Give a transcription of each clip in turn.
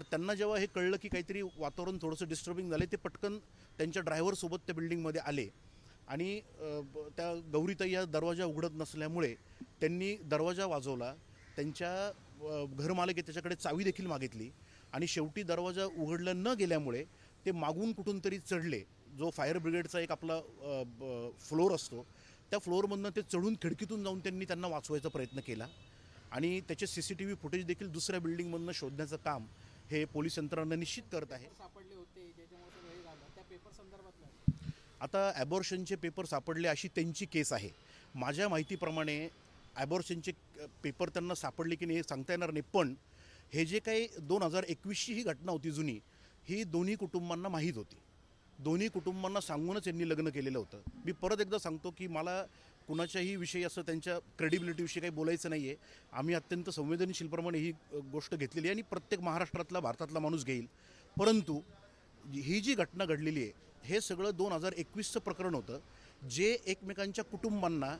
तर त्यांना जेव्हा हे कळलं की काहीतरी वातावरण थोडंसं डिस्टर्बिंग झालं ते पटकन त्यांच्या ड्रायव्हरसोबत त्या बिल्डिंगमध्ये आले. आणि त्या गौरीताई या दरवाजा उघडत नसल्यामुळे त्यांनी दरवाजा वाजवला त्यांच्या घरमालिके त्याच्याकडे चावी देखील मागितली आणि शेवटी दरवाजा उघडला न गेल्यामुळे ते मागून कुठून तरी चढले. जो फायर ब्रिगेडचा एक आपला फ्लोअर असतो त्या फ्लोअरमधनं ते चढून खिडकीतून जाऊन त्यांनी त्यांना वाचवायचा प्रयत्न केला. आणि त्याचे C C T V footage देखील दुसऱ्या बिल्डिंगमधनं शोधण्याचं काम हे पोलीस यंत्रणा निश्चित करत आहे. सापडले होते त्या पेपर आता ॲबॉर्शनचे पेपर सापडले अशी त्यांची केस आहे. माझ्या माहितीप्रमाणे ॲबॉर्शनचे पेपर त्यांना सापडले की नाही हे सांगता येणार नाही पण हे जे काही दोन हजार एकवीसची ही घटना होती जुनी ही दोन्ही कुटुंबांना माहीत होती. दोन्ही कुटुंबांना सांगूनच यांनी लग्न केलेलं होतं. मी परत एकदा सांगतो की मला कुणाच्याही विषयी असं त्यांच्या क्रेडिबिलिटीविषयी काही बोलायचं नाही आहे आम्ही अत्यंत संवेदनशीलप्रमाणे ही गोष्ट घेतलेली आहे आणि प्रत्येक महाराष्ट्रातला भारतातला माणूस घेईल. परंतु ही जी घटना घडलेली आहे हे सगळं दोन हजार एकवीसचं प्रकरण होतं. जे एकमेकांच्या कुटुंबांना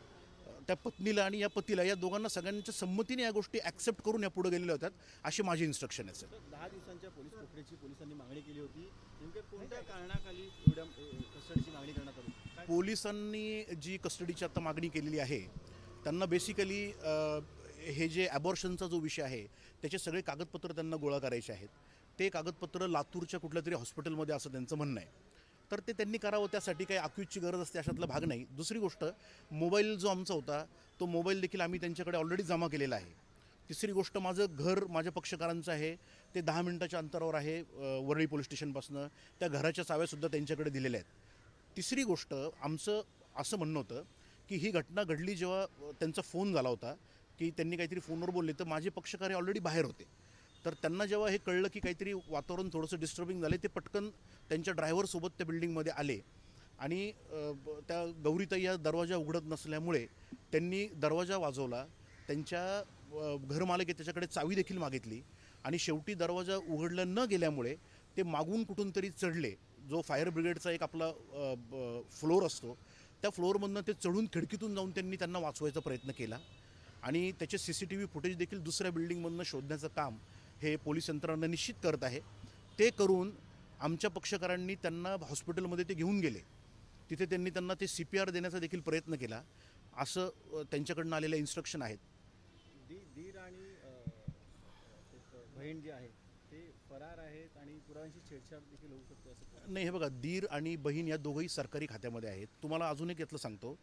त्या पत्नीला आणि या पतीला या दोघांना सगळ्यांच्या संमतीने या गोष्टी ॲक्सेप्ट करून या पुढे गेलेल्या होत्या अशी माझी इन्स्ट्रक्शन आहे सर दहा दिवसांच्या पोलीस कोठडीची पोलिसांनी मागणी केली होती. नेमक्या कोणत्या कारणाखाली एवढ्या कस्टडीची मागणी करण्यात आली? पोलिसांनी जी कस्टडीची आता मागणी केलेली आहे त्यांना बेसिकली हे जे ॲबॉर्शनचा जो विषय आहे त्याचे सगळे कागदपत्र त्यांना गोळा करायचे आहेत. ते कागदपत्र लातूरच्या कुठल्या तरी हॉस्पिटलमध्ये असं त्यांचं म्हणणं आहे. तर ते त्यांनी करावं त्यासाठी काही अक्यूजची गरज असते अशातला भाग नाही. दुसरी गोष्ट मोबाईल जो आमचा होता तो मोबाईल देखील आम्ही त्यांच्याकडे ऑलरेडी जमा केलेला आहे. तिसरी गोष्ट माझं घर माझ्या पक्षकारांचं आहे. ते दहा मिनिटाच्या अंतरावर आहे वरळी पोलीस स्टेशनपासून. त्या घराच्या चाव्यासुद्धा त्यांच्याकडे दिलेल्या आहेत. तिसरी गोष्ट आमचं असं म्हणणं होतं की ही घटना घडली जेव्हा त्यांचा फोन झाला होता की त्यांनी काहीतरी फोनवर बोलले तर माझे पक्षकार ऑलरेडी बाहेर होते. तर त्यांना जेव्हा हे कळलं की काहीतरी वातावरण थोडंसं डिस्टर्बिंग झाले ते पटकन त्यांच्या ड्रायव्हरसोबत त्या बिल्डिंगमध्ये आले. आणि त्या गौरीताई या दरवाजा उघडत नसल्यामुळे त्यांनी दरवाजा वाजवला त्यांच्या घरमालके त्याच्याकडे चावी देखील मागितली. आणि शेवटी दरवाजा उघडला न गेल्यामुळे ते मागून कुठून तरी चढले. जो फायर ब्रिगेडचा एक आपला फ्लोअर असतो त्या फ्लोअरमधनं ते चढून खिडकीतून जाऊन त्यांनी त्यांना वाचवायचा प्रयत्न केला. आणि त्याचे C C T V footage देखील दुसऱ्या बिल्डिंगमधनं शोधण्याचं काम हे पोलीस यंत्रणा निश्चित करत आहे. ते करून आमच्या पक्षकारांनी त्यांना हॉस्पिटलमध्ये ते घेऊन गेले. तिथे त्यांनी त्यांना ते सी पी आर देण्याचा देखील प्रयत्न केला. असं त्यांच्याकडनं आलेल्या इन्स्ट्रक्शन आहेत. दी दीर आणि बहीण जी आहे ते फरार आहेत आणि पुराव्यांची छेडछाड देखील होऊ शकते असं नाही हे बघा दीर आणि बहीण या दोघंही सरकारी खात्यामध्ये आहेत. तुम्हाला अजून एक यातलं सांगतो.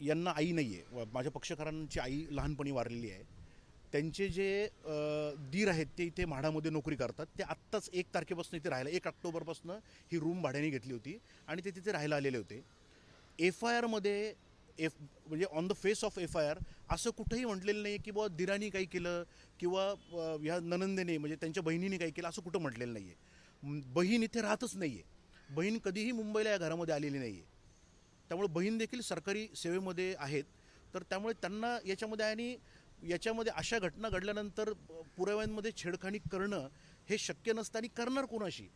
यांना आई नाही आहे माझ्या पक्षकारांची आई लहानपणी वारलेली आहे. त्यांचे जे दीर आहेत ते इथे म्हाडामध्ये नोकरी करतात. ते आत्ताच एक तारखेपासून इथे राहायला एक ऑक्टोबरपासून ही रूम भाड्याने घेतली होती आणि ते तिथे राहायला आलेले होते. एफ आय आरमध्ये एफ म्हणजे on the face of F I R असं कुठंही म्हटलेलं नाही की बुवा दिरानी काही केलं किंवा ह्या ननंदेने म्हणजे त्यांच्या बहिणीने काही केलं असं कुठं म्हटलेलं नाही आहे बहीण इथे राहतच नाही आहे बहीण कधीही मुंबईला या घरामध्ये आलेली नाही आहे त्यामुळे बहीण देखील सरकारी सेवेमध्ये आहेत. तर त्यामुळे त्यांना याच्यामध्ये आणि याच्यामध्ये अशा घटना घडल्यानंतर पुराव्यांमध्ये छेडखानी करणं हे शक्य नसतं आणि करणार कोणाशी?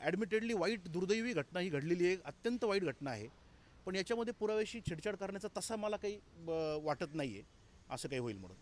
ॲडमिटेडली वाईट दुर्दैवी घटना ही घडलेली आहे. अत्यंत वाईट घटना आहे. पण याच्यामध्ये पुराव्याशी छेडछाड करण्याचा तसा मला काही वाटत नाही आहे असं काही होईल म्हणून.